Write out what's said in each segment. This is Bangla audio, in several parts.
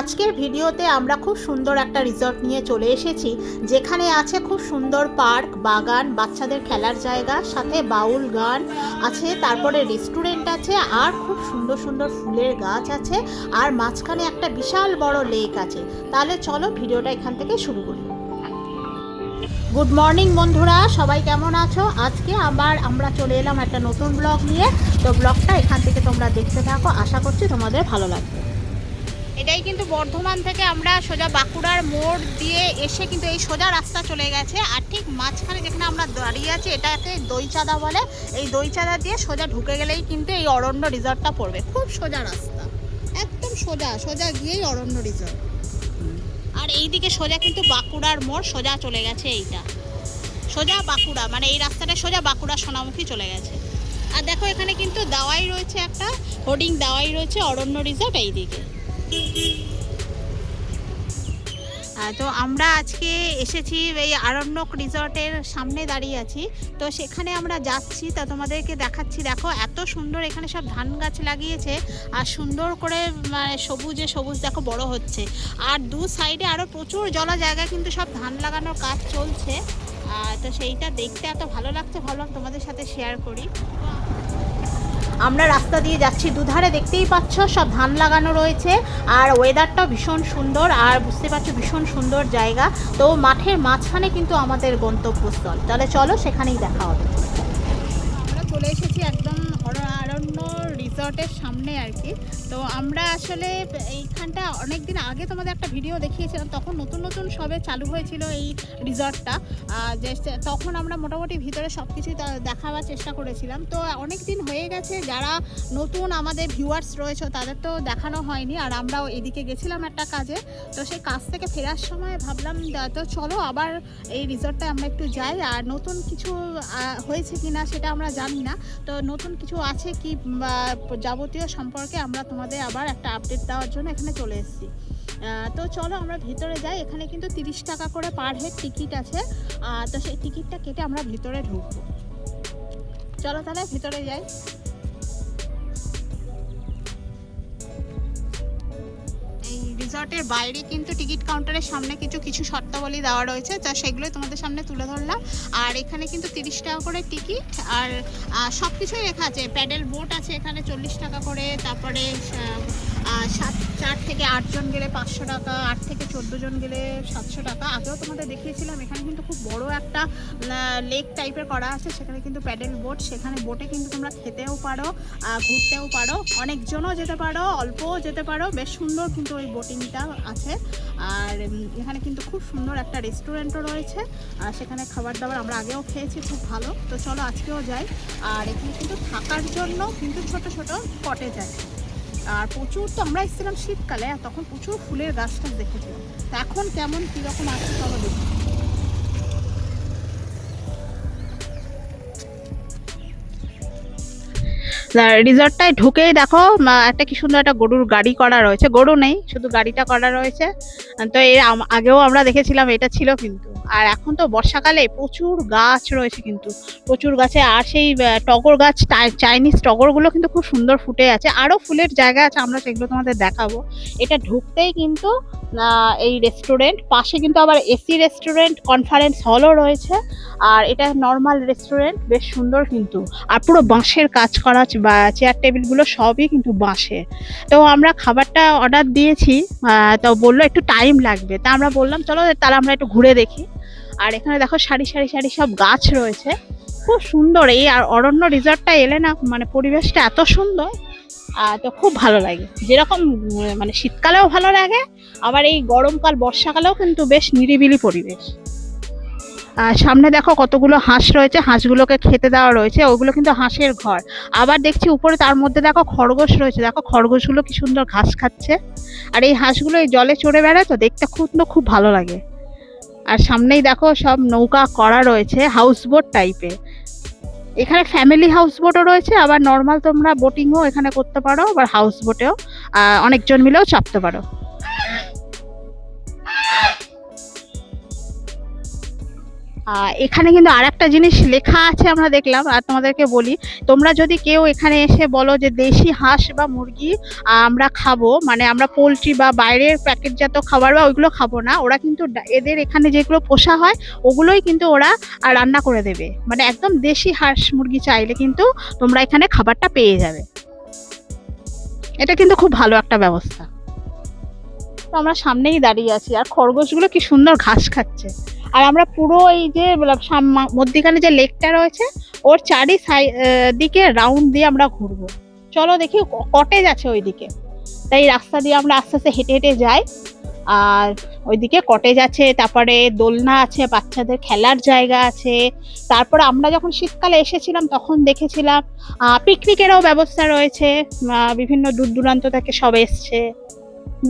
আজকের ভিডিওতে আমরা খুব সুন্দর একটা রিসর্ট নিয়ে চলে এসেছি, যেখানে আছে খুব সুন্দর পার্ক, বাগান, বাচ্চাদের খেলার জায়গা, সাথে বাউল গান আছে, তারপরে রেস্টুরেন্ট আছে, আর খুব সুন্দর সুন্দর ফুলের গাছ আছে, আর মাঝখানে একটা বিশাল বড় লেক আছে। তাহলে চলো ভিডিওটা এখান থেকে শুরু করি। গুড মর্নিং বন্ধুরা, সবাই কেমন আছো? আজকে আবার আমরা চলে এলাম একটা নতুন ব্লগ নিয়ে। তো ব্লগটা এখান থেকে তোমরা দেখতে থাকো। আশা করছি তোমাদের ভালো লাগবে। এটাই কিন্তু বর্ধমান থেকে আমরা সোজা বাঁকুড়ার মোড় দিয়ে এসে কিন্তু এই সোজা রাস্তা চলে গেছে। আর ঠিক মাঝখানে যেখানে আমরা দাঁড়িয়ে আছি, এটাকে দইচাঁদা বলে। এই দইচাঁদা দিয়ে সোজা ঢুকে গেলেই কিন্তু এই অরণ্য রিসর্টটা পড়বে। খুব সোজা রাস্তা। একদম সোজা সোজা গিয়েই অরণ্য রিসর্ট আর এইদিকে সোজা কিন্তু বাঁকুড়ার মোড়, সোজা চলে গেছে এইটা। সোজা বাঁকুড়া মানে এই রাস্তাটা সোজা বাঁকুড়া সোনামুখী চলে গেছে। আর দেখো এখানে কিন্তু দাওয়াই রয়েছে একটা, হোর্ডিং দাওয়াই রয়েছে অরণ্য রিসর্ট এইদিকে। তো আমরা আজকে এসেছি এই আরণ্যক রিসর্টের সামনে দাঁড়িয়ে আছি। তো সেখানে আমরা যাচ্ছি, তা তোমাদেরকে দেখাচ্ছি। দেখো, এত সুন্দর এখানে সব ধান গাছ লাগিয়েছে, আর সুন্দর করে মানে সবুজে সবুজ দেখো বড় হচ্ছে। আর দু সাইডে আরও প্রচুর জলা জায়গা কিন্তু সব ধান লাগানোর কাজ চলছে। তো সেইটা দেখতে এত ভালো লাগছে, ভাবলাম তোমাদের সাথে শেয়ার করি। আমরা রাস্তা দিয়ে যাচ্ছি, দুধারে দেখতেই পাচ্ছ সব ধান লাগানো রয়েছে আর ওয়েদারটাও ভীষণ সুন্দর আর বুঝতে পারছ ভীষণ সুন্দর জায়গা। তো মাঠের মাঝখানে কিন্তু আমাদের গন্তব্যস্থল। তাহলে চলো সেখানেই দেখা হবে। আমরা চলে এসেছি একদম রিসর্টের সামনে আর কি। তো আমরা আসলে এইখানটা অনেক দিন আগে তোমাদের একটা ভিডিও দেখিয়েছিলাম, তখন নতুন নতুন সবে চালু হয়েছিল এই রিসর্টটা যে তখন আমরা মোটামুটি ভিতরে সব কিছুই দেখাবার চেষ্টা করেছিলাম। তো অনেক দিন হয়ে গেছে, যারা নতুন আমাদের ভিউয়ার্স রয়েছে তাদের তো দেখানো হয়নি, আর আমরাও এদিকে গেছিলাম একটা কাজে। তো সেই কাজ থেকে ফেরার সময় ভাবলাম তো চলো আবার এই রিসর্টটা আমরা একটু যাই, আর নতুন কিছু হয়েছে কি না সেটা আমরা জানি না। তো নতুন কিছু আছে কি যাবতীয় সম্পর্কে আমরা তোমাদের আবার একটা আপডেট দেওয়ার জন্য এখানে চলে এসেছি। তো চলো আমরা ভিতরে যাই। এখানে কিন্তু তিরিশ টাকা করে পার হেড টিকিট আছে। তো সেই টিকিটটা কেটে আমরা ভিতরে ঢুকবো। চলো তাহলে ভিতরে যাই। রিসর্টের বাইরে কিন্তু টিকিট কাউন্টারের সামনে কিছু কিছু শর্তাবলী দেওয়া রয়েছে, যা সেগুলো তোমাদের সামনে তুলে ধরলাম। আর এখানে কিন্তু তিরিশ টাকা করে টিকিট, আর সব কিছুই লেখা আছে। প্যাডেল বোট আছে এখানে চল্লিশ টাকা করে, তারপরে সাত, চার থেকে আটজন গেলে পাঁচশো টাকা, আট থেকে চোদ্দ জন গেলে সাতশো টাকা। আগেও তোমাদের দেখিয়েছিলাম, এখানে কিন্তু খুব বড় একটা লেক টাইপের করা আছে। সেখানে কিন্তু প্যাডেল বোট সেখানে বোটে কিন্তু তোমরা খেতেও পারো ঘুরতেও পারো, অনেকজনও যেতে পারো, অল্পও যেতে পারো। বেশ সুন্দর কিন্তু ওই বোটিংটা আছে। আর এখানে কিন্তু খুব সুন্দর একটা রেস্টুরেন্টও রয়েছে। আর সেখানে খাবার দাবার আমরা আগেও খেয়েছি, খুব ভালো। তো চলো আজকেও যাই। আর এখানে কিন্তু থাকার জন্য কিন্তু ছোট ছোট কটেজ আছে আর প্রচুর তো আমরা এসেছিলাম শীতকালে তখন প্রচুর ফুলের গাছটা দেখেছিলাম। এখন কেমন, কীরকম আছে তবে দেখি। রিসর্টটায় ঢুকেই দেখো একটা কি সুন্দর একটা গরুর গাড়ি করা রয়েছে। গরু নেই শুধু গাড়িটা করা রয়েছে। তো এর আগেও আমরা দেখেছিলাম এটা ছিল কিন্তু। আর এখন তো বর্ষাকালে প্রচুর গাছ রয়েছে কিন্তু। প্রচুর গাছে আর সেই টগর গাছ চাই- চাইনিজ টগরগুলো কিন্তু খুব সুন্দর ফুটে আছে। আরও ফুলের জায়গা আছে আমরা সেগুলো তোমাদের দেখাবো। এটা ঢুকতেই কিন্তু এই রেস্টুরেন্ট পাশে কিন্তু আবার এসি রেস্টুরেন্ট কনফারেন্স হলও রয়েছে। আর এটা নর্মাল রেস্টুরেন্ট বেশ সুন্দর কিন্তু। আর পুরো বাঁশের কাজ করা আছে, বা চেয়ার টেবিলগুলো সবই কিন্তু বাঁশের তো আমরা খাবারটা অর্ডার দিয়েছি তো বলল একটু টাইম লাগবে। তা আমরা বললাম, চলো তাহলে আমরা একটু ঘুরে দেখি। আর এখানে দেখো সারি সারি সারি সব গাছ রয়েছে। খুব সুন্দর এই আর অরণ্য রিসর্টটা এলে না মানে পরিবেশটা এত সুন্দর তো খুব ভালো লাগে। যেরকম মানে শীতকালেও ভালো লাগে, আবার এই গরমকাল, বর্ষাকালেও কিন্তু বেশ নিরিবিলি পরিবেশ। সামনে দেখো কতগুলো হাঁস রয়েছে, হাঁসগুলোকে খেতে দেওয়া রয়েছে, ওগুলো কিন্তু হাঁসের ঘর। আবার দেখছি উপরে তার মধ্যে দেখো খরগোশ রয়েছে, দেখো খরগোশগুলো কি সুন্দর ঘাস খাচ্ছে। আর এই হাঁসগুলো এই জলে চড়ে বেড়ায় তো দেখতে খুব খুব ভালো লাগে। আর সামনেই দেখো সব নৌকা করা রয়েছে হাউস বোট টাইপে এখানে ফ্যামিলি হাউস বোটও রয়েছে, আবার নর্মাল তোমরা বোটিংও এখানে করতে পারো, আবার হাউস বোটেও অনেকজন মিলেও চাপতে পারো। এখানে কিন্তু আর একটা জিনিস লেখা আছে আমরা দেখলাম, আর তোমাদেরকে বলি, তোমরা যদি কেউ এখানে এসে বলো যে দেশি হাঁস বা মুরগি আমরা খাব মানে আমরা পোলট্রি বা বাইরের প্যাকেটজাত খাবার বা ওইগুলো খাব না, ওরা কিন্তু এদের এখানে যেগুলো পোষা হয়, ওগুলোই কিন্তু ওরা রান্না করে দেবে। মানে একদম দেশি হাঁস মুরগি চাইলে কিন্তু তোমরা এখানে খাবারটা পেয়ে যাবে। এটা কিন্তু খুব ভালো একটা ব্যবস্থা। তো আমরা সামনেই দাঁড়িয়ে আছি, আর খরগোশগুলো কি সুন্দর ঘাস খাচ্ছে। আর আমরা পুরো এই যে মধ্যিখানে যে লেকটা রয়েছে, ওর চারি সাই দিকে রাউন্ড দিয়ে আমরা ঘুরবো। চলো দেখি কটেজ আছে ওইদিকে। তাই রাস্তা দিয়ে আমরা আস্তে আস্তে হেঁটে হেঁটে যাই। আর ওইদিকে কটেজ আছে, তারপরে দোলনা আছে, বাচ্চাদের খেলার জায়গা আছে। তারপরে আমরা যখন শীতকালে এসেছিলাম, তখন দেখেছিলাম পিকনিকেরও ব্যবস্থা রয়েছে। বিভিন্ন দূর দূরান্ত থেকে সব এসছে।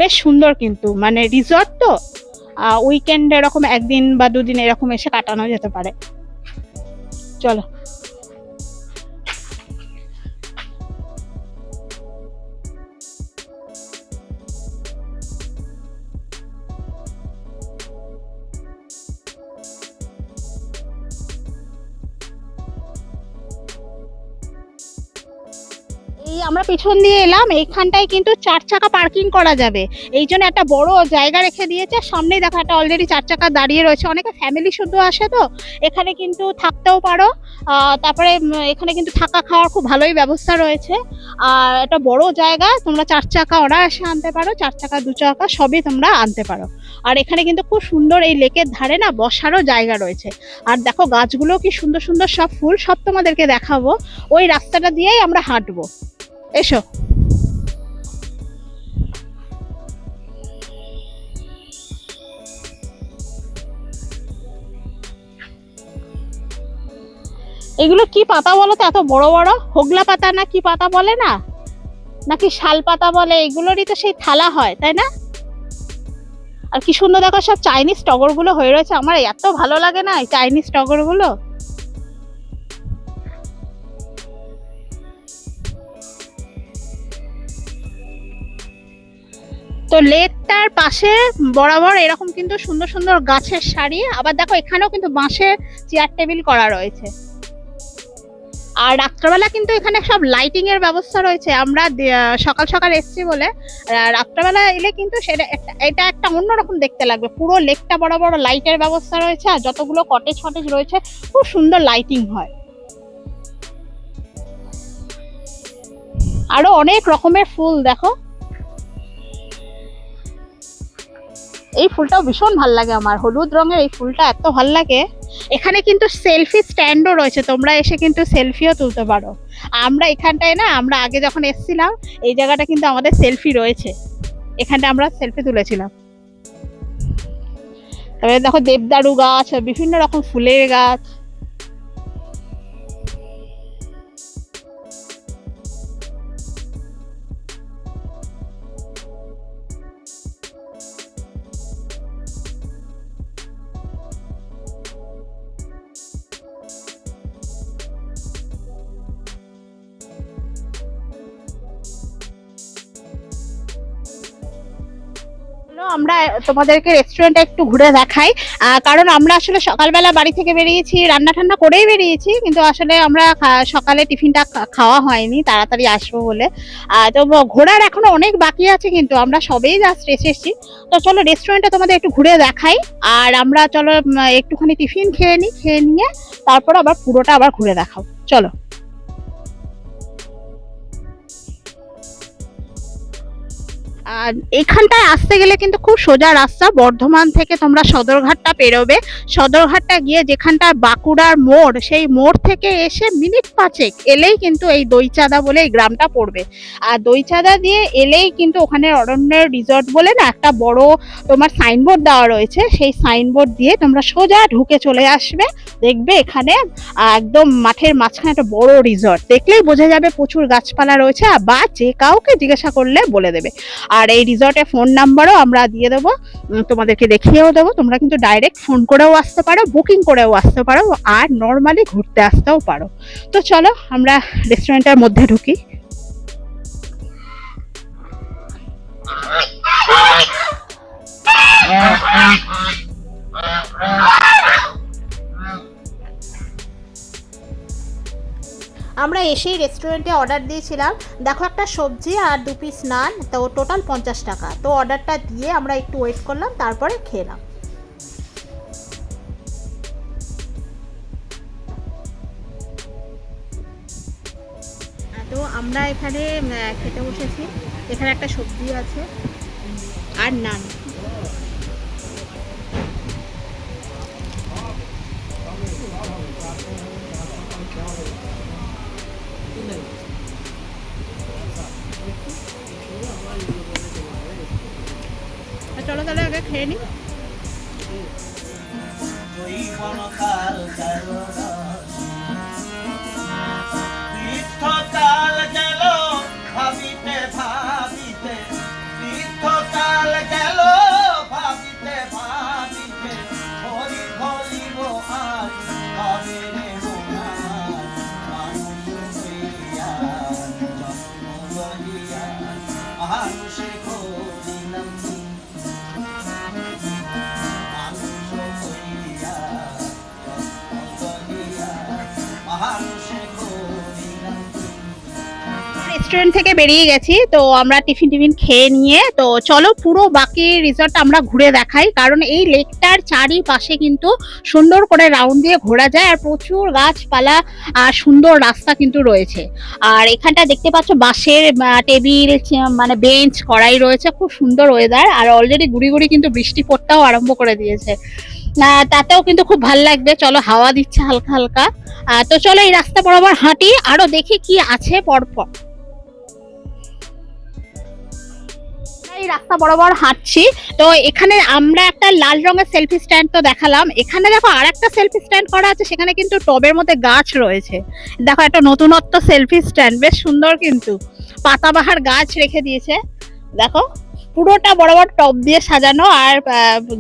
বেশ সুন্দর কিন্তু মানে রিসর্ট তো। উইকেন্ড এরকম একদিন বা দুদিন এরকম এসে কাটানো যেতে পারে। চলো। এই আমরা পিছন দিয়ে এলাম, এইখানটায় কিন্তু চার চাকা পার্কিং করা যাবে। এই জন্য একটা বড় জায়গা রেখে দিয়েছে, সামনেই দেখো একটা অলরেডি চার চাকা দাঁড়িয়ে রয়েছে। অনেকে ফ্যামিলি শুদ্ধ আসে তো, এখানে কিন্তু থাকতেও পারো। তারপরে এখানে কিন্তু থাকা খাওয়ার খুব ভালোই ব্যবস্থা রয়েছে। আর একটা বড় জায়গা, তোমরা চার চাকা অনায়াসে আনতে পারো, চার চাকা, দু চাকা, সবই তোমরা আনতে পারো। আর এখানে কিন্তু খুব সুন্দর এই লেকের ধারে না বসারও জায়গা রয়েছে। আর দেখো গাছগুলো কি সুন্দর সুন্দর সব ফুল, সব তোমাদেরকে দেখাবো। ওই রাস্তাটা দিয়েই আমরা হাঁটবো। এসো। এগুলো কি পাতা বলো তো? এত বড় বড়? হোগলা পাতা না কি পাতা বলে না? নাকি শাল পাতা বলে? এগুলোরই তো সেই থালা হয়, তাই না? আর কি সুন্দর দেখো সব চাইনিজ টগরগুলো হয়ে রয়েছে। আমার এত ভালো লাগে না চাইনিজ টগর তো লেকটার পাশে বরাবর এরকম কিন্তু সুন্দর সুন্দর গাছের সারি। আবার দেখো এখানেও কিন্তু বাঁশের চেয়ার টেবিল করা রয়েছে। আর রাত্রেবেলা কিন্তু এখানে সব লাইটিং এর ব্যবস্থা রয়েছে। আমরা সকাল সকাল এসছি বলে। রাত্রেবেলা এলে কিন্তু সেটা এটা একটা অন্যরকম দেখতে লাগবে। পুরো লেকটা বড় বড় লাইটের ব্যবস্থা রয়েছে আর যতগুলো কটেজ ফটেজ রয়েছে, খুব সুন্দর লাইটিং হয়। আরও অনেক রকমের ফুল দেখো। এই ফুলটাও ভীষণ ভালো লাগে আমার। হলুদ রঙের এই ফুলটা এত ভালো লাগে। এখানে কিন্তু সেলফি স্ট্যান্ডও রয়েছে, তোমরা এসে কিন্তু সেলফিও তুলতে পারো। আমরা এখানটায় না, আমরা আগে যখন এসছিলাম, এই জায়গাটা কিন্তু আমাদের সেলফি রয়েছে। এখানটা আমরা সেলফি তুলেছিলাম। তারপরে দেখো দেবদারু গাছ, বিভিন্ন রকম ফুলের গাছ। তোমাদেরকে রেস্টুরেন্টটা একটু ঘুরে দেখাই। কারণ আমরা আসলে সকালবেলা বাড়ি থেকে বেরিয়েছি রান্না ঠান্না করেই বেরিয়েছি, কিন্তু আসলে আমরা সকালে টিফিনটা খাওয়া হয়নি, তাড়াতাড়ি আসব বলে। তো ঘোরার এখনও অনেক বাকি আছে, কিন্তু আমরা সবেই জাস্ট এসেছি। তো চলো রেস্টুরেন্টটা তোমাদের একটু ঘুরে দেখাই, আর আমরা চলো একটুখানি টিফিন খেয়ে নিই খেয়ে নিয়ে তারপর আবার পুরোটা আবার ঘুরে দেখাও চলো। আর এখানটায় আসতে গেলে কিন্তু খুব সোজা রাস্তা। বর্ধমান থেকে তোমরা সদরঘাটটা পেরোবে। সদরঘাটটা গিয়ে যেখানটা বাঁকুড়ার মোড়, সেই মোড় থেকে এসে মিনিট পাঁচেক এলেই কিন্তু এই দইচাঁদা বলে এই গ্রামটা পড়বে। আর দইচাঁদা দিয়ে এলেই কিন্তু ওখানে অরণ্যের রিসর্ট বলে না, একটা বড় তোমার সাইনবোর্ড দেওয়া রয়েছে। সেই সাইনবোর্ড দিয়ে তোমরা সোজা ঢুকে চলে আসবে। দেখবে এখানে একদম মাঠের মাঝখানে একটা বড় রিসর্ট দেখলেই বোঝা যাবে প্রচুর গাছপালা রয়েছে। আর বা যে কাউকে জিজ্ঞাসা করলে বলে দেবে। আর এই রিসর্টের ফোন নাম্বারও আমরা দিয়ে দেবো তোমাদেরকে দেখিয়েও দেবো তোমরা কিন্তু ডাইরেক্ট ফোন করেও আসতে পারো বুকিং করেও আসতে পারো আর নর্মালি ঘুরতে আসতেও পারো তো চলো আমরা রেস্টুরেন্টের মধ্যে ঢুকি এসেই রেস্টুরেন্টে অর্ডার দিয়েছিলাম। দেখো একটা সবজি আর দু পিস নান, তো টোটাল পঞ্চাশ টাকা। তো অর্ডারটা দিয়ে আমরা একটু ওয়েট করলাম, তারপরে খেলাম তো আমরা এখানে খেতে বসেছি। এখানে একটা সবজি আছে, আর নান। খেয়ে নিই রেস্টুরেন্ট থেকে বেরিয়ে গেছি, তো আমরা টিফিন টিফিন খেয়ে নিয়ে, তো চলো পুরো বাকি রিসর্ট আমরা ঘুরে দেখাই, কারণ এই লেকটার চারিপাশে কিন্তু সুন্দর করে রাউন্ড দিয়ে ঘোরা যায় আর প্রচুর গাছপালা আর সুন্দর রাস্তা কিন্তু রয়েছে। আর এখানটা দেখতে পাচ্ছ বাঁশের টেবিল মানে বেঞ্চ করাই রয়েছে, খুব সুন্দর ওয়েদার আর অলরেডি গুড়ি গুড়ি কিন্তু বৃষ্টি পড়তেও আরম্ভ করে দিয়েছে। তাতেও কিন্তু খুব ভালো লাগবে, চলো হাওয়া দিচ্ছে হালকা হালকা। তো চলো এই রাস্তা বরাবর হাঁটি, আরও দেখি কি আছে পরপর। এই রাস্তা বরাবর হাঁটছি। তো এখানে আমরা একটা লাল রঙের সেলফি স্ট্যান্ড তো দেখালাম। এখানে দেখো আর একটা সেলফি স্ট্যান্ড করা আছে, সেখানে কিন্তু টবের মধ্যে গাছ রয়েছে। দেখো একটা নতুনত্ব সেলফি স্ট্যান্ড বেশ সুন্দর কিন্তু। পাতাবাহার গাছ রেখে দিয়েছে। দেখো, পুরোটা বড় বড় টব দিয়ে সাজানো আর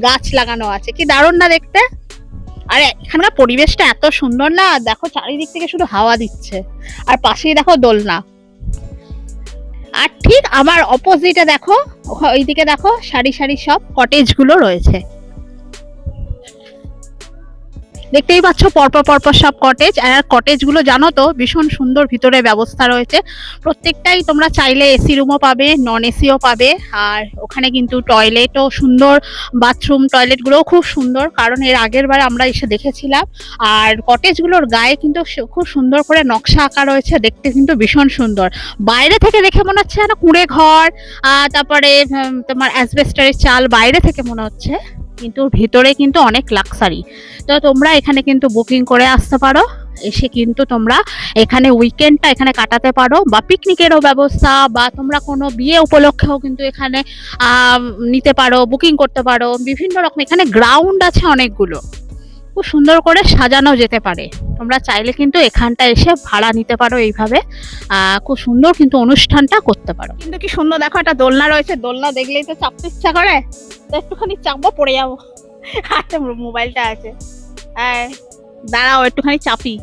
গাছ লাগানো আছে। কি দারুণ না দেখতে? আর, এখানকার পরিবেশটা এত সুন্দর না। দেখো চারিদিক থেকে শুধু হাওয়া দিচ্ছে। আর পাশেই দেখো দোলনা। আর ঠিক আমার অপোজিটে দেখো ওইদিকে দেখো সারি সারি সব কটেজগুলো রয়েছে। দেখতেই পাচ্ছ, পরপর পরপর সব কটেজ আর কটেজগুলো জানো তো, ভীষণ সুন্দর ভিতরে ব্যবস্থা রয়েছে। প্রত্যেকটাই তোমরা চাইলে এসি রুমও পাবে নন এসিও পাবে, আর ওখানে কিন্তু টয়লেটও সুন্দর বাথরুম টয়লেট গুলোও খুব সুন্দর, কারণ এর আগের বার আমরা এসে দেখেছিলাম। আর কটেজগুলোর গায়ে কিন্তু খুব সুন্দর করে নকশা আঁকা রয়েছে, দেখতে কিন্তু ভীষণ সুন্দর। বাইরে থেকে দেখে মনে হচ্ছে যেন কুঁড়ে ঘর তারপরে তোমার অ্যাসবেস্টারের চাল, বাইরে থেকে মনে হচ্ছে। কিন্তু ভিতরে কিন্তু অনেক লাক্সারি তো তোমরা এখানে কিন্তু বুকিং করে আসতে পারো। এসে কিন্তু তোমরা এখানে উইকেন্ডটা এখানে কাটাতে পারো বা পিকনিকেরও ব্যবস্থা বা তোমরা কোনো বিয়ে উপলক্ষেও কিন্তু এখানে নিতে পারো বুকিং করতে পারো। বিভিন্ন রকম এখানে গ্রাউন্ড আছে অনেকগুলো। খুব সুন্দর করে সাজানো যেতে পারে। তোমরা চাইলে কিন্তু এখানটা এসে ভাড়া নিতে পারো এইভাবে। খুব সুন্দর কিন্তু অনুষ্ঠানটা করতে পারো। কিন্তু কি সুন্দর, দেখো একটা দোলনা রয়েছে। দোলনা দেখলেই তো চাপতে ইচ্ছা করে। একটুখানি চাপবো, পড়ে যাব। হাতে মোবাইলটা আছে। হ্যাঁ দাঁড়াও, একটুখানি চাপি।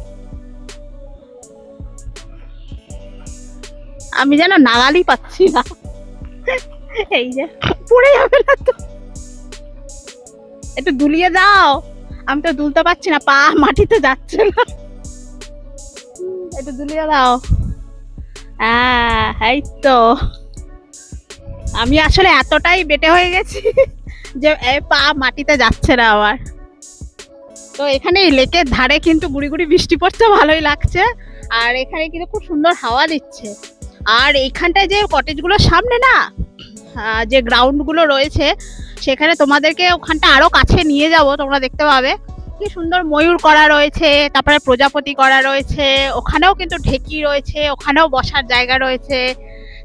আমি যেন নাগালই পাচ্ছি না। এই যে, পড়ে যাবে না তো। একটু দুলিয়ে দাও। আমি তো দুলতে পারছি না, পা মাটিতে যাচ্ছে না। একটু দুলিয়ে দাও। হ্যাঁ এই তো। আমি আসলে এতটাই বেটে হয়ে গেছি যে পা মাটিতে যাচ্ছে না আমার। তো এখানে লেকের ধারে কিন্তু গুড়ি গুড়ি বৃষ্টি পড়ছে, ভালোই লাগছে। আর এখানে কিন্তু খুব সুন্দর হাওয়া দিচ্ছে। আর এইখানটায় যে কটেজগুলোর সামনে না যে গ্রাউন্ডগুলো রয়েছে সেখানে তোমাদেরকে ওখানটা আরও কাছে নিয়ে যাব, তোমরা দেখতে পাবে। কি সুন্দর ময়ূর করা রয়েছে, তারপরে প্রজাপতি করা রয়েছে, ওখানেও কিন্তু ঢেকি রয়েছে, ওখানেও বসার জায়গা রয়েছে,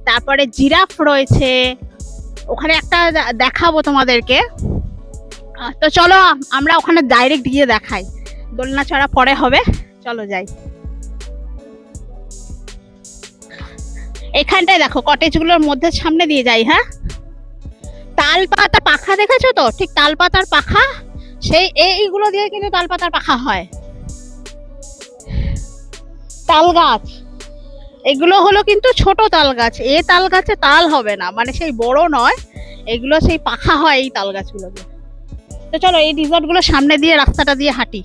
তারপরে জিরাফ রয়েছে। ওখানে একটা দেখাবো তোমাদেরকে। তো চলো, আমরা ওখানে ডাইরেক্ট গিয়ে দেখাই। দোলনা চড়া পরে হবে, চলো যাই। এখানটায় দেখো কটেজগুলোর মধ্যে সামনে দিয়ে যাই হ্যাঁ? তাল পাতা পাখা দেখেছ তো? ঠিক তাল পাতার পাখা? সেই এইগুলো দিয়ে কিন্তু তাল পাতার পাখা হয়। তাল গাছ এগুলো হলো কিন্তু ছোট তাল গাছ এ তাল গাছে তাল হবে না। মানে সেই বড় নয়। এগুলো সেই পাখা হয় এই তাল গাছগুলো তো চলো এই ডিজার্টগুলো সামনে দিয়ে রাস্তাটা দিয়ে হাঁটি।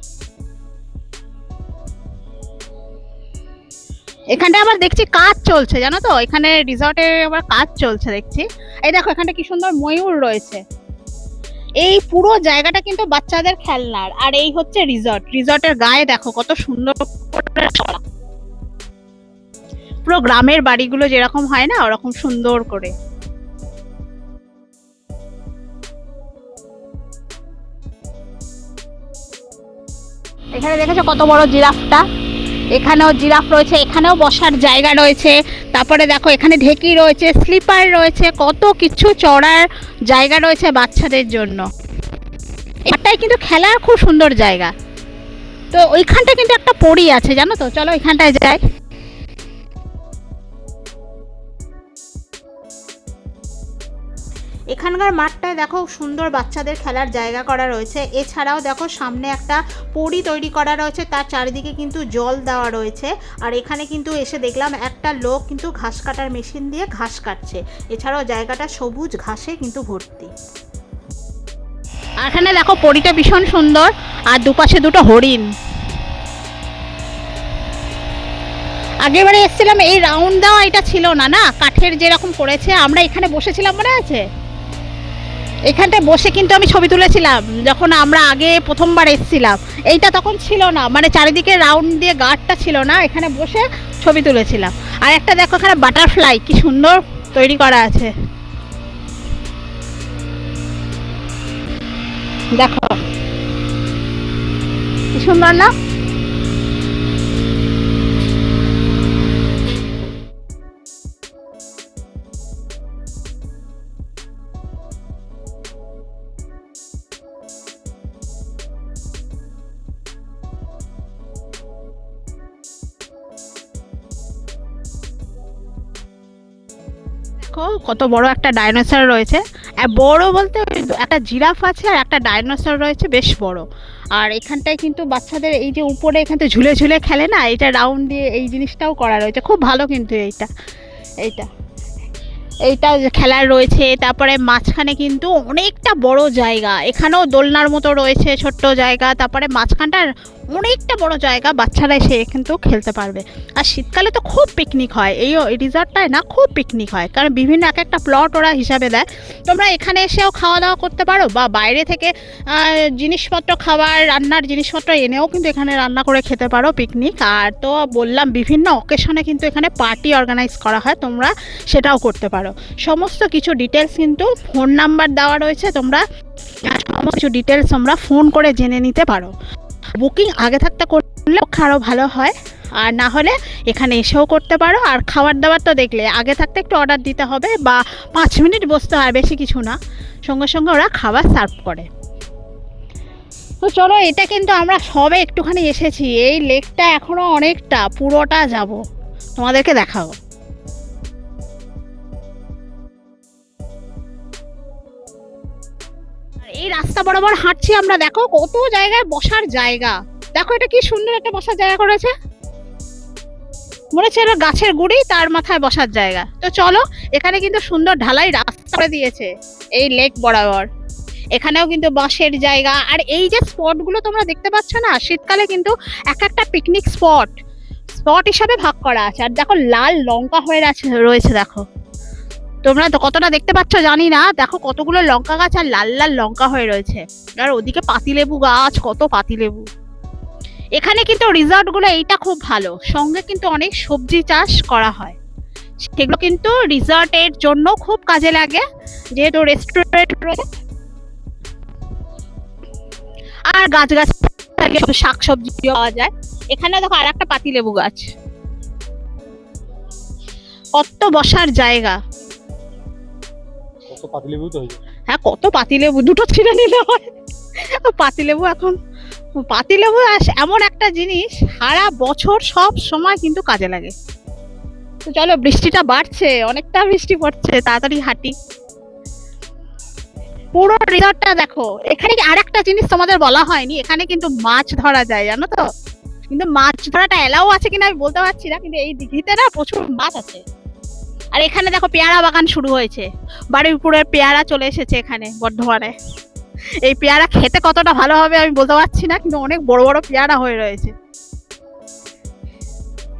এখানটা আবার দেখছি কাজ চলছে, জানো তো? এখানে রিসর্টে আবার কাজ চলছে, দেখছি। এই দেখো, এখানটা কি সুন্দর ময়ূর রয়েছে। এই পুরো জায়গাটা কিন্তু বাচ্চাদের খেলনার, আর এই হচ্ছে রিসর্ট রিসর্টের গায়ে দেখো, কত সুন্দর পুরো গ্রামের বাড়িগুলো যেরকম হয় না, ওরকম সুন্দর করে। এখানে দেখেছ কত বড় জিরাফটা? এখানেও জিরাফ রয়েছে, এখানেও বসার জায়গা রয়েছে। তারপরে দেখো, এখানে ঢেকি রয়েছে, স্লিপার রয়েছে, কত কিছু চড়ার জায়গা রয়েছে বাচ্চাদের জন্য। এটাই কিন্তু খেলার খুব সুন্দর জায়গা। তো ওইখানটা কিন্তু একটা পড়ি আছে, জানো তো? চলো ওইখানটায় যাই। এখানকার মাঠটায় দেখো সুন্দর বাচ্চাদের খেলার জায়গা করা রয়েছে। এছাড়াও দেখো সামনে একটা পড়ি তৈরি করা রয়েছে, তার চারিদিকে কিন্তু জল দেওয়া রয়েছে। আর এখানে কিন্তু এসে দেখলাম একটা লোক কিন্তু ঘাস কাটার মেশিন দিয়ে ঘাস কাটছে। এছাড়াও জায়গাটা সবুজ ঘাসে কিন্তু ভর্তি। এখানে দেখো পরিটা ভীষণ সুন্দর, আর দুপাশে দুটো হরিণ। আগেরবারে এসেছিলাম, এই রাউন্ড দেওয়া এটা ছিল না না? কাঠের যেরকম করেছে আমরা এখানে বসেছিলাম, মনে আছে? এখানটায় বসে কিন্তু আমি ছবি তুলেছিলাম, যখন আমরা আগে প্রথমবার এসেছিলাম। এইটা তখন ছিল না মানে চারিদিকে রাউন্ড দিয়ে গার্ডটা ছিল না, এখানে বসে ছবি তুলেছিলাম। আর একটা দেখো এখানে বাটারফ্লাই কি সুন্দর তৈরি করা আছে। দেখো। কি সুন্দর না? দেখো কত বড় একটা ডাইনোসর রয়েছে। বড় বলতে একটা জিরাফ আছে আর একটা ডাইনোসর রয়েছে, বেশ বড়। আর এখানটায় কিন্তু বাচ্চাদের এই যে উপরে এখানতে ঝুলে ঝুলে খেলে না এটা রাউন্ড দিয়ে এই জিনিসটাও করা রয়েছে। খুব ভালো কিন্তু এইটা এইটা। এইটা খেলার রয়েছে, তারপরে মাঝখানে কিন্তু অনেকটা বড় জায়গা। এখানেও দোলনার মতো রয়েছে ছোট্ট জায়গা, তারপরে মাঝখানটার অনেকটা বড় জায়গা বাচ্চারা এসে কিন্তু খেলতে পারবে। আর শীতকালে তো খুব পিকনিক হয়, এই রিসর্টটায় না খুব পিকনিক হয়, কারণ বিভিন্ন এক একটা প্লট ওরা হিসাবে দেয়। তোমরা এখানে এসেও খাওয়া দাওয়া করতে পারো বা বাইরে থেকে জিনিসপত্র খাবার, রান্নার জিনিসপত্র এনেও কিন্তু এখানে রান্না করে খেতে পারো পিকনিক আর তো বললাম, বিভিন্ন অকেশনে কিন্তু এখানে পার্টি অর্গানাইজ করা হয়, তোমরা সেটাও করতে পারো। সমস্ত কিছু ডিটেলস কিন্তু ফোন নাম্বার দেওয়া রয়েছে, তোমরা সমস্ত কিছু ডিটেলস তোমরা ফোন করে জেনে নিতে পারো। বুকিং আগে থাকতে করলে আরও ভালো হয়। আর না হলে এখানে এসেও করতে পারো। আর খাবার দাবার তো দেখলে, আগে থাকতে একটু অর্ডার দিতে হবে বা পাঁচ মিনিট বসতে হয়, বেশি কিছু না। সঙ্গে সঙ্গে ওরা খাবার সার্ভ করে। তো চলো, এটা কিন্তু আমরা সবে একটুখানি এসেছি। এই লেকটা এখনও অনেকটা, পুরোটা যাব। তোমাদেরকে দেখাবো। এই রাস্তা বরাবর হাঁটছি আমরা, দেখো কত জায়গায় বসার জায়গা। দেখো এটা কি সুন্দর একটা বসার জায়গা করেছে মনে হচ্ছে গাছের গুড়ি, তার মাথায় বসার জায়গা। তো চলো, এখানে কিন্তু সুন্দর ঢালাই রাস্তা করে দিয়েছে এই লেক বরাবর। এখানেও কিন্তু বাঁশের জায়গা। আর এই যে স্পটগুলো তোমরা দেখতে পাচ্ছ না, শীতকালে কিন্তু এক একটা পিকনিক স্পট স্পট হিসাবে ভাগ করা আছে। আর দেখো লাল লঙ্কা হয়ে রয়েছে, দেখো। তোমরা তো কতটা দেখতে পাচ্ছ জানি না। দেখো কতগুলো লঙ্কা গাছ আর লাল লাল লঙ্কা হয়ে রয়েছে। আর ওদিকে পাতিলেবু গাছ, কত পাতিলেবু। এখানে কিন্তু রিসর্টগুলো এইটা খুব ভালো। সঙ্গে কিন্তু অনেক সবজি চাষ করা হয়। সেগুলো কিন্তু রিসর্টের জন্য খুব কাজে লাগে। যেহেতু রেস্টুরেন্ট রয়েছে। আর গাছ গাছ শাক সবজি পাওয়া যায়। এখানে দেখো আর একটা পাতিলেবু গাছ। কত বসার জায়গা। হ্যাঁ কত পাতিলেবু? দুটো ছিঁড়ে নিলে হয়। পাতিলেবু এখন, পাতিলেবু এমন একটা জিনিস, সারা বছর সব সময় কিন্তু কাজে লাগে। তো চলো, বৃষ্টিটা বাড়ছে, অনেকটা বৃষ্টি পড়ছে, তাড়াতাড়ি হাঁটি। পুরো রিসর্টটা দেখো, এখানে আর একটা জিনিস তোমাদের বলা হয়নি? এখানে কিন্তু মাছ ধরা যায়, জানো তো? কিন্তু মাছ ধরাটা এলাও আছে কিনা আমি বলতে পারছি না, কিন্তু এই দিঘিতে না প্রচুর মাছ আছে। আর এখানে দেখো পেয়ারা বাগান শুরু হয়েছে। বাড়ির উপরের পেয়ারা চলে এসেছে এখানে, বর্ধমানে। এই পেয়ারা খেতে কতটা ভালো হবে আমি বলতে পারছি না, কিন্তু অনেক বড় বড় পেয়ারা হয়ে রয়েছে।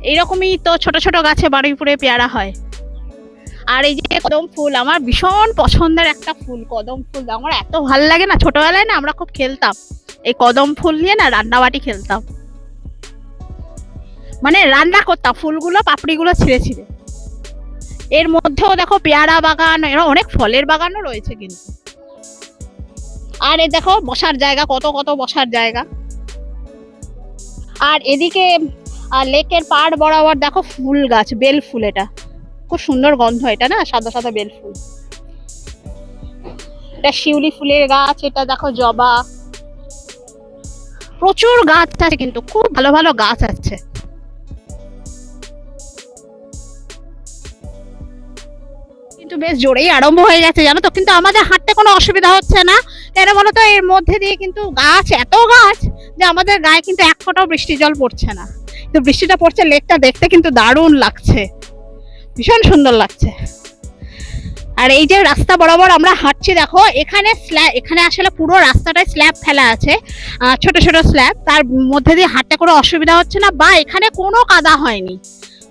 এইরকমই তো ছোট ছোট গাছে বারুইপুরে পেয়ারা হয়। আর এই যে কদম ফুল, আমার ভীষণ পছন্দের একটা ফুল, কদম ফুল। আমার এত ভালো লাগে না, ছোটবেলায় না আমরা খুব খেলতাম। এই কদম ফুল নিয়ে না রান্নাবাটি খেলতাম। মানে রান্না করতাম, ফুলগুলো, পাপড়িগুলো ছিঁড়ে ছিঁড়ে। এর মধ্যেও দেখো পেয়ারা বাগান এরা অনেক ফলের বাগানও রয়েছে কিন্তু। আর এ দেখো বসার জায়গা, কত কত বসার জায়গা। আর এদিকে লেকের পাড় বরাবর দেখো ফুল গাছ, বেল ফুল এটা। খুব সুন্দর গন্ধ এটা না, সাদা সাদা বেল ফুল। এটা শিউলি ফুলের গাছ, এটা দেখো জবা। প্রচুর গাছ আছে কিন্তু, খুব ভালো ভালো গাছ আছে। কিন্তু বেশ জোরেই আরম্ভ হয়ে গেছে, জানো তো? কিন্তু আমাদের হাঁটতে কোনো অসুবিধা হচ্ছে না। কেন বলো তো? এর মধ্যে দিয়ে কিন্তু গাছ, এত গাছ যে আমাদের গায়ে কিন্তু এক ফোঁটাও বৃষ্টি জল পড়ছে না। তো বৃষ্টিটা পড়ছে লেকটা দেখতে কিন্তু দারুণ লাগছে। ভীষণ সুন্দর লাগছে। আর এই যে রাস্তা বরাবর আমরা হাঁটছি, দেখো, এখানে স্ল্যাব এখানে আসলে পুরো রাস্তাটায় স্ল্যাব ফেলা আছে ছোট ছোট স্ল্যাব। তার মধ্যে দিয়ে হাঁটতে কোনো অসুবিধা হচ্ছে না বা এখানে কোনো কাদা হয়নি।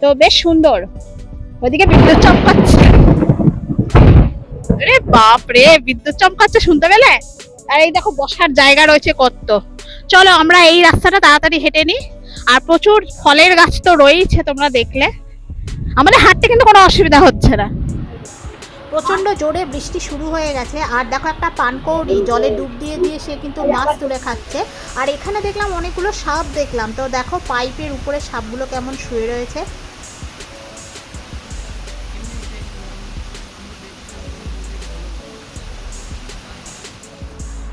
তো বেশ সুন্দর। ওইদিকে বিদ্যুৎ চমকাচ্ছে। আরে বাপ রে, বিদ্যুৎ চমকাচ্ছে শুনতে পেলে? আর এই দেখো, বসার জায়গা রয়েছে কত চলো আমরা এই রাস্তাটা তাড়াতাড়ি হেঁটে নিই। আর প্রচুর ফলের গাছ তো রয়েছে তোমরা দেখলে। আমাদের হাঁটতে কিন্তু কোনো অসুবিধা হচ্ছে না। প্রচণ্ড জোরে বৃষ্টি শুরু হয়ে গেছে। আর দেখো একটা পানকৌড়ি, জলে ডুব দিয়ে দিয়ে সে কিন্তু মাছ তুলে খাচ্ছে। আর এখানে দেখলাম অনেকগুলো সাপ দেখলাম। তো দেখো, পাইপের উপরে সাপগুলো কেমন শুয়ে রয়েছে।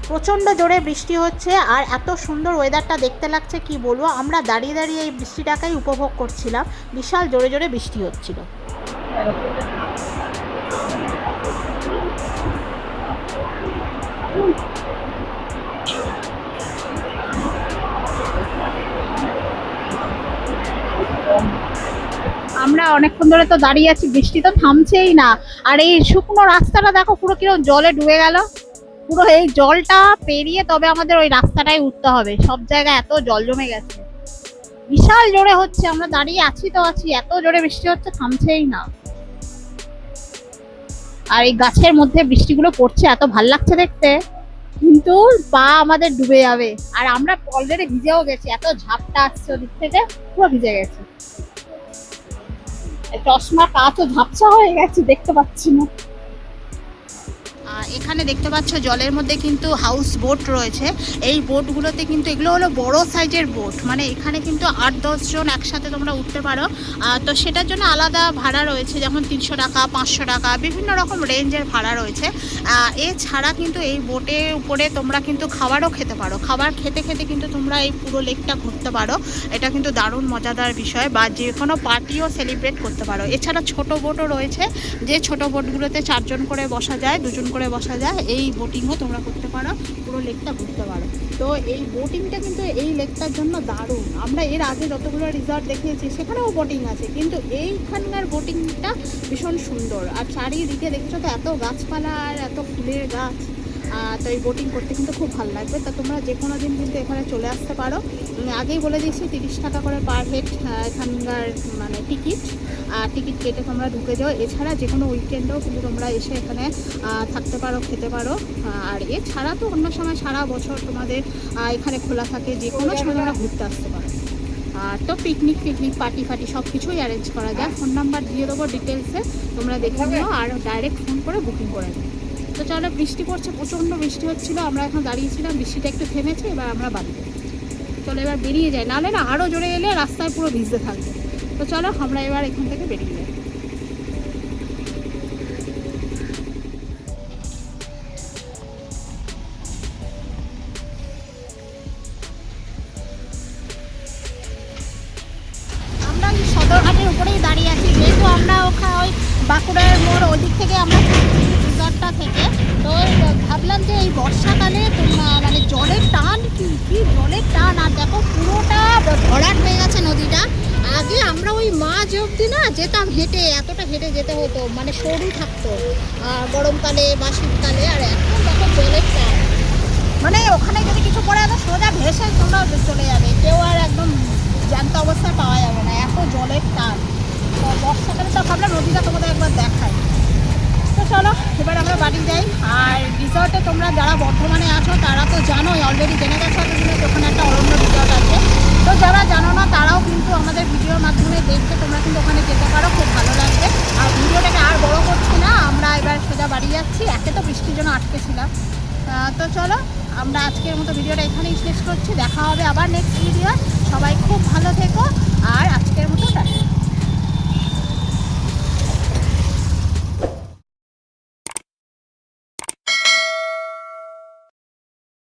প্রচণ্ড জোরে বৃষ্টি হচ্ছে আর এত সুন্দর ওয়েদারটা দেখতে লাগছে, কি বলব? আমরা দাঁড়িয়ে দাঁড়িয়ে এই বৃষ্টিটাকেই উপভোগ করছিলাম। বিশাল জোরে জোরে বৃষ্টি হচ্ছিল। আমরা অনেকক্ষণ ধরে তো দাঁড়িয়ে আছি, বৃষ্টি তো থামছেই না। আর এই শুকনো রাস্তাটা দেখো পুরো কীরকম জলে ডুবে গেল। পুরো এই জলটা পেরিয়ে তবে আমাদের ওই রাস্তাটাই উঠতে হবে। সব জায়গায় এত জল জমে গেছে। বিশাল জোরে হচ্ছে, আমরা দাঁড়িয়ে আছি তো আছি, এত জোরে বৃষ্টি হচ্ছে, থামছেই না। আর এই গাছের মধ্যে বৃষ্টিগুলো পড়ছে, এত ভালো লাগছে দেখতে। কিন্তু পা আমাদের ডুবে যাবে। আর আমরা অলরেডি ভিজেও গেছি, এত ঝাপটা আসছে ওদিক থেকে, পুরো ভিজে গেছে। চশমা কাঁচও ঝাপসা হয়ে গেছে, দেখতে পাচ্ছি না। এখানে দেখতে পাচ্ছ জলের মধ্যে কিন্তু হাউস বোট রয়েছে। এই বোটগুলোতে কিন্তু এগুলো হলো বড় সাইজের বোট মানে এখানে কিন্তু আট দশজন একসাথে তোমরা উঠতে পারো। তো সেটার জন্য আলাদা ভাড়া রয়েছে, যেমন তিনশো টাকা, পাঁচশো টাকা, বিভিন্ন রকম রেঞ্জের ভাড়া রয়েছে। এছাড়া কিন্তু এই বোটের উপরে তোমরা কিন্তু খাবারও খেতে পারো। খাবার খেতে খেতে কিন্তু তোমরা এই পুরো লেকটা ঘুরতে পারো। এটা কিন্তু দারুণ মজাদার বিষয় বা যে কোনো পার্টিও সেলিব্রেট করতে পারো। এছাড়া ছোট বোটও রয়েছে। যে ছোট বোটগুলোতে চারজন করে বসা যায়, দুজন করে বসা যায়, এই বোটিংও তোমরা করতে পারো, পুরো লেকটা ঘুরতে পারো। তো এই বোটিংটা কিন্তু এই লেকটার জন্য দারুণ। আমরা এর আগে যতগুলো রিসর্ট দেখিয়েছি, সেখানেও বোটিং আছে, কিন্তু এইখানকার বোটিংটা ভীষণ সুন্দর। আর চারিদিকে দেখছ তো, এত গাছপালা আর এত ফুলের গাছ। তো এই বোটিং করতে কিন্তু খুব ভালো লাগবে। তা তোমরা যে কোনো দিন কিন্তু এখানে চলে আসতে পারো। আগেই বলে দিয়েছি, তিরিশ টাকা করে পার হেড এখানকার মানে টিকিট আর টিকিট কেটে তোমরা ঢুকে যাও। এছাড়া যে কোনো উইকেন্ডেও কিন্তু তোমরা এসে এখানে থাকতে পারো, খেতে পারো। আর এছাড়া তো অন্য সময় সারা বছর তোমাদের এখানে খোলা থাকে, যে কোনো সময় তোমরা ঘুরতে আসতে পারো। আর তো পিকনিক পিকনিক পার্টি ফার্টি সব কিছুই অ্যারেঞ্জ করা যায়। ফোন নাম্বার দিয়ে দেবো ডিটেলসে তোমরা দেখে নিও। আর ডাইরেক্ট ফোন করে বুকিং করে নিও। তো চলো বৃষ্টি পড়ছে, প্রচণ্ড বৃষ্টি হচ্ছিল, আমরা এখন দাঁড়িয়েছিলাম, বৃষ্টিটা একটু থেমেছে, এবার আমরা বাড়িতে। চলো এবার বেরিয়ে যাই, নাহলে না আরও জোরে এলে রাস্তায় পুরো ভিজতে থাকবে তো চলো আমরা এবার এখান থেকে বেরিয়ে যাই চলে যাবে। কেউ আর একদম জ্যান্ত অবস্থায় পাওয়া যাবে না। এত জলের টান। তো বর্ষাকালে তো ভাবলাম নদীটা তোমাদের একবার দেখাই। তো চলো, এবার আমরা বাড়ি যাই। আর রিসর্টে তোমরা যারা বর্ধমানে আছো, তারা তো জানোই অলরেডি জেনে গেছো এতদিনে ওখানে একটা অরণ্য রিসর্ট আছে। তো যারা জানো না, তারাও কিন্তু আমাদের ভিডিওর মাধ্যমে দেখতে তোমরা কিন্তু ওখানে যেতে পারো, খুব ভালো লাগবে। আর ভিডিওটাকে আর বড় করছি না, আমরা এবার সোজা বাড়ি যাচ্ছি। একে তো বৃষ্টির জন্য আটকেছিলাম তো চলো আমরা আজকের মতো ভিডিওটা এখানেই শেষ করছি। দেখা হবে আবার নেক্সট ভিডিও সবাই খুব ভালো থেকো। আর আজকের মতো টাটা।